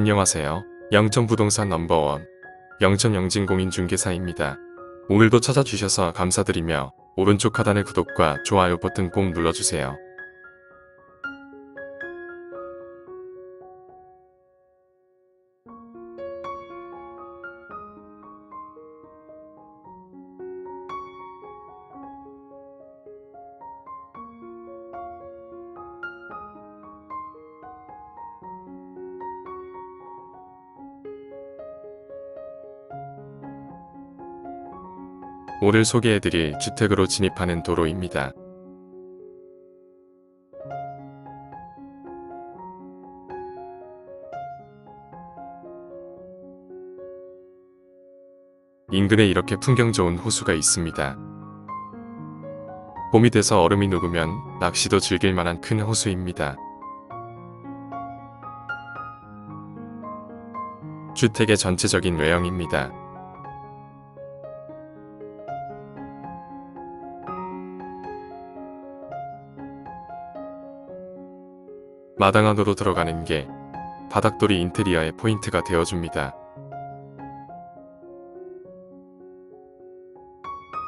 안녕하세요. 영천부동산 넘버원 영천영진공인중개사입니다. 오늘도 찾아주셔서 감사드리며 오른쪽 하단의 구독과 좋아요 버튼 꼭 눌러주세요. 오늘 소개해드릴 주택으로 진입하는 도로입니다. 인근에 이렇게 풍경 좋은 호수가 있습니다. 봄이 돼서 얼음이 녹으면 낚시도 즐길 만한 큰 호수입니다. 주택의 전체적인 외형입니다. 마당 안으로 들어가는 게 바닥돌이 인테리어의 포인트가 되어줍니다.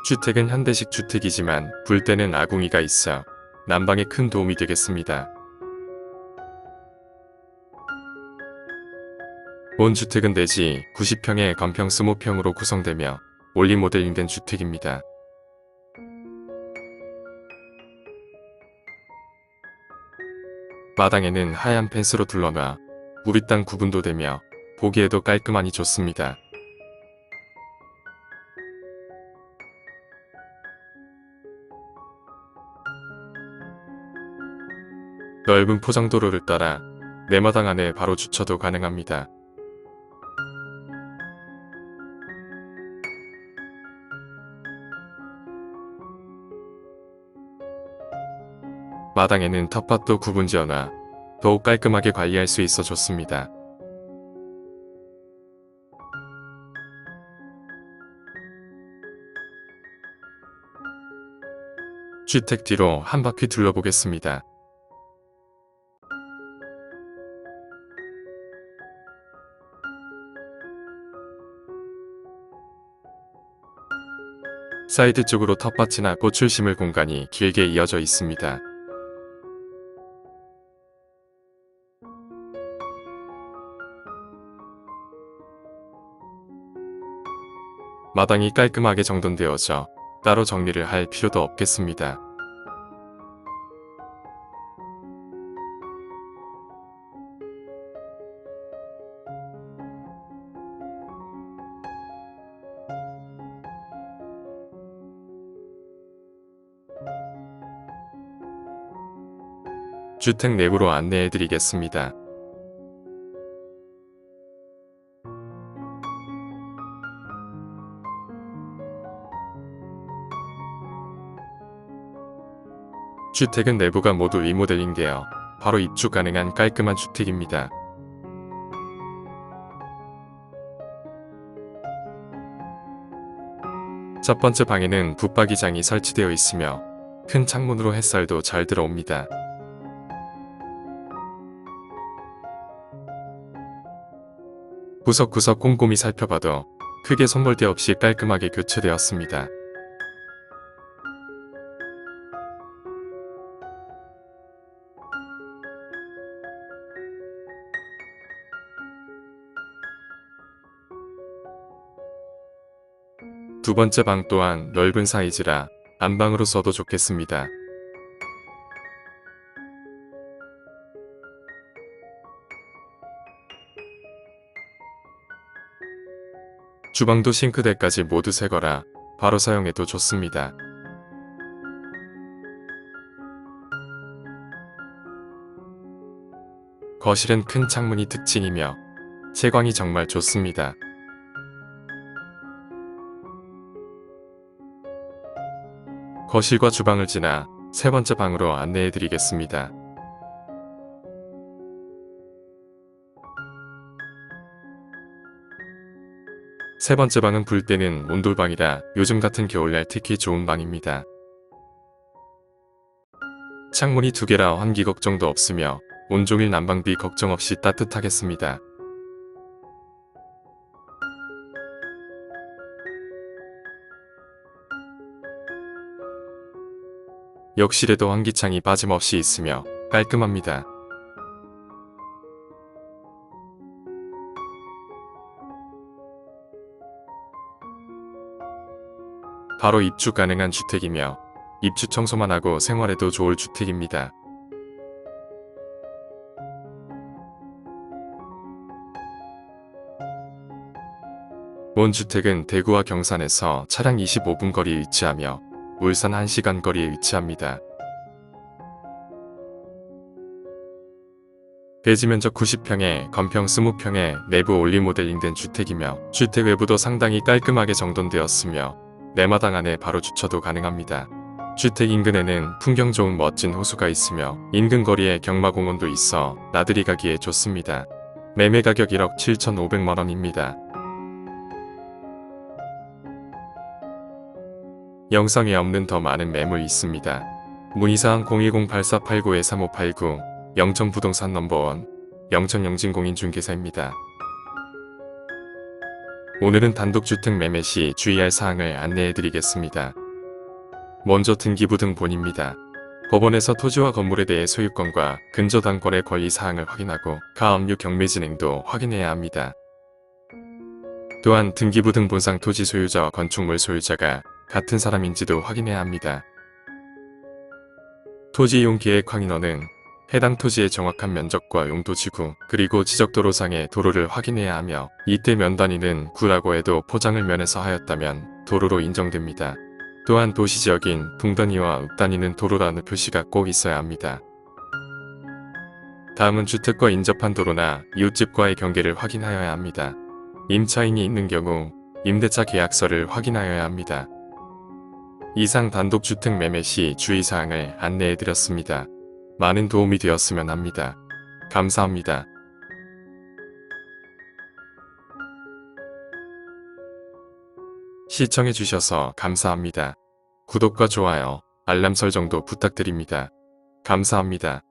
주택은 현대식 주택이지만 불 때는 아궁이가 있어 난방에 큰 도움이 되겠습니다. 본 주택은 대지 90평에 건평 20평으로 구성되며 올리 모델링된 주택입니다. 마당에는 하얀 펜스로 둘러놔 우리 땅 구분도 되며 보기에도 깔끔하니 좋습니다. 넓은 포장도로를 따라 내 마당 안에 바로 주차도 가능합니다. 마당에는 텃밭도 구분지어놔 더욱 깔끔하게 관리할 수 있어 좋습니다. 주택 뒤로 한 바퀴 둘러보겠습니다. 사이드 쪽으로 텃밭이나 꽃을 심을 공간이 길게 이어져 있습니다. 마당이 깔끔하게 정돈되어져 따로 정리를 할 필요도 없겠습니다. 주택 내부로 안내해 드리겠습니다. 주택은 내부가 모두 리모델링되어 바로 입주 가능한 깔끔한 주택입니다. 첫 번째 방에는 붙박이장이 설치되어 있으며 큰 창문으로 햇살도 잘 들어옵니다. 구석구석 꼼꼼히 살펴봐도 크게 손볼 데 없이 깔끔하게 교체되었습니다. 두 번째 방 또한 넓은 사이즈라 안방으로 써도 좋겠습니다. 주방도 싱크대까지 모두 새거라 바로 사용해도 좋습니다. 거실은 큰 창문이 특징이며 채광이 정말 좋습니다. 거실과 주방을 지나 세 번째 방으로 안내해 드리겠습니다. 세 번째 방은 불 때는 온돌방이라 요즘 같은 겨울날 특히 좋은 방입니다. 창문이 두 개라 환기 걱정도 없으며 온종일 난방비 걱정 없이 따뜻하겠습니다. 욕실에도 환기창이 빠짐없이 있으며 깔끔합니다. 바로 입주 가능한 주택이며 입주 청소만 하고 생활에도 좋을 주택입니다. 본 주택은 대구와 경산에서 차량 25분 거리에 위치하며 울산 1시간 거리에 위치합니다. 대지 면적 90평에 건평 20평에 내부 올리 모델링된 주택이며 주택 외부도 상당히 깔끔하게 정돈되었으며 내마당 안에 바로 주차도 가능합니다. 주택 인근에는 풍경 좋은 멋진 호수가 있으며 인근 거리에 경마공원도 있어 나들이 가기에 좋습니다. 매매 가격 1억 7,500만원입니다. 영상에 없는 더 많은 매물 있습니다. 문의사항 010-8489-3589 영천부동산 넘버원 영천영진공인중개사입니다. 오늘은 단독주택 매매 시 주의할 사항을 안내해 드리겠습니다. 먼저 등기부등 본입니다. 법원에서 토지와 건물에 대해 소유권과 근저당권의 권리 사항을 확인하고 가압류 경매 진행도 확인해야 합니다. 또한 등기부등 본상 토지 소유자와 건축물 소유자가 같은 사람인지도 확인해야 합니다. 토지 이용 계획 확인원은 해당 토지의 정확한 면적과 용도 지구 그리고 지적도로상의 도로를 확인해야 하며 이때 면 단위는 구라고 해도 포장을 면에서 하였다면 도로로 인정됩니다. 또한 도시지역인 동단위와 읍단위는 도로라는 표시가 꼭 있어야 합니다. 다음은 주택과 인접한 도로나 이웃집과의 경계를 확인하여야 합니다. 임차인이 있는 경우 임대차 계약서를 확인하여야 합니다. 이상 단독주택 매매 시 주의사항을 안내해드렸습니다. 많은 도움이 되었으면 합니다. 감사합니다. 시청해주셔서 감사합니다. 구독과 좋아요, 알람 설정도 부탁드립니다. 감사합니다.